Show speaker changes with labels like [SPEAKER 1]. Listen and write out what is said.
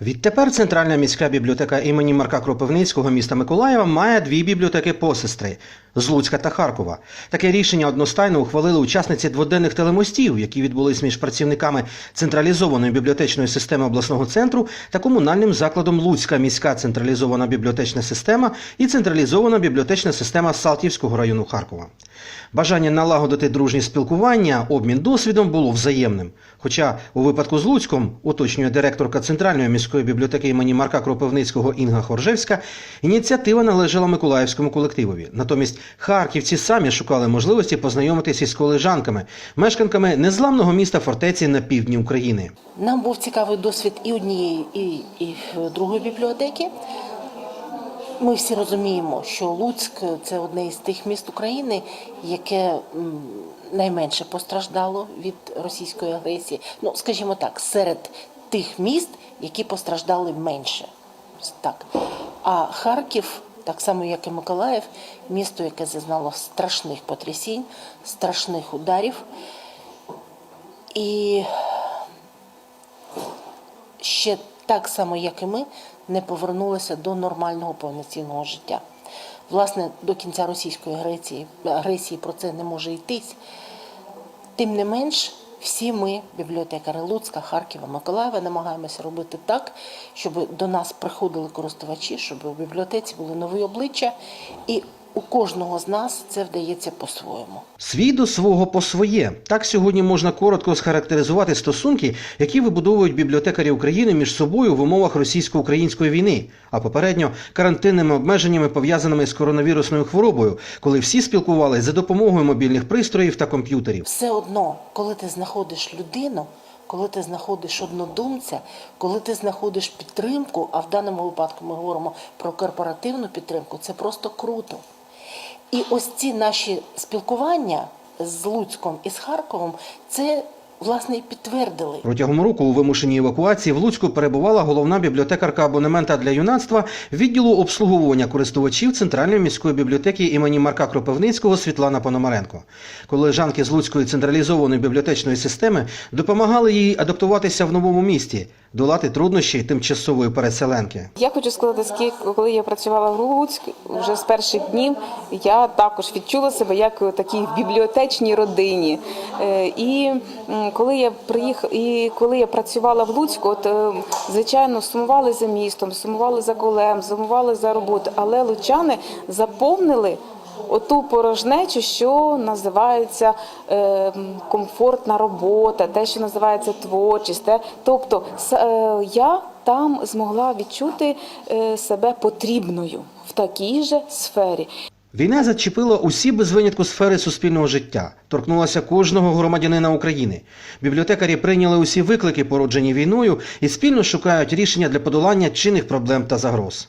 [SPEAKER 1] Відтепер Центральна міська бібліотека імені Марка Кропивницького міста Миколаєва має дві бібліотеки посестри з Луцька та Харкова. Таке рішення одностайно ухвалили учасниці дводенних телемостів, які відбулись між працівниками централізованої бібліотечної системи обласного центру та комунальним закладом Луцька міська централізована бібліотечна система і централізована бібліотечна система Салтівського району Харкова. Бажання налагодити дружні спілкування, обмін досвідом було взаємним. Хоча у випадку з Луцьком, уточнює директорка Центральної міської бібліотеки імені Марка Кропивницького Інга Хоржевська, ініціатива належала Миколаївському колективові. Натомість харківці самі шукали можливості познайомитися із колежанками, мешканками незламного міста фортеці на півдні України.
[SPEAKER 2] Нам був цікавий досвід і однієї, і, і другої бібліотеки. Ми всі розуміємо, що Луцьк це одне із тих міст України, яке найменше постраждало від російської агресії. Ну, скажімо так, серед тих міст, які постраждали менше. Так. А Харків, так само як і Миколаїв, місто, яке зазнало страшних потрясінь, страшних ударів. І ще так само, як і ми, не повернулися до нормального повноцінного життя. Власне, до кінця російської агресії, агресії про це не може йтись. Тим не менш, всі ми, бібліотекари Луцька, Харкова, Миколаєва, намагаємося робити так, щоб до нас приходили користувачі, щоб у бібліотеці були нові обличчя, і у кожного з нас це вдається по-своєму.
[SPEAKER 1] Свій до свого по своє. Так сьогодні можна коротко схарактеризувати стосунки, які вибудовують бібліотекарі України між собою в умовах російсько-української війни, а попередньо карантинними обмеженнями, пов'язаними з коронавірусною хворобою, коли всі спілкувалися за допомогою мобільних пристроїв та комп'ютерів.
[SPEAKER 2] Все одно, коли ти знаходиш людину, коли ти знаходиш однодумця, коли ти знаходиш підтримку, а в даному випадку ми говоримо про корпоративну підтримку, це просто круто. І ось ці наші спілкування з Луцьком і з Харковом, це власне і підтвердили.
[SPEAKER 1] Протягом року у вимушеній евакуації в Луцьку перебувала головна бібліотекарка абонемента для юнацтва відділу обслуговування користувачів Центральної міської бібліотеки імені Марка Кропивницького Світлана Пономаренко. Колежанки з Луцької централізованої бібліотечної системи допомагали їй адаптуватися в новому місті, долати труднощі тимчасової переселенки.
[SPEAKER 3] Я хочу сказати, скільки коли я працювала в Луцьк, вже з перших днів я також відчула себе як у такій бібліотечній родині. Е, І коли я приїхала, і коли я працювала в Луцьку, от е, звичайно сумували за містом, сумували за колем, сумували за роботу, але лучани заповнили. Оту порожнечу, що називається е, комфортна робота, те, що називається творчість. Те, тобто е, я там змогла відчути е, себе потрібною в такій же сфері.
[SPEAKER 1] Війна зачепила усі без винятку сфери суспільного життя, торкнулася кожного громадянина України. Бібліотекарі прийняли усі виклики, породжені війною, і спільно шукають рішення для подолання чинних проблем та загроз.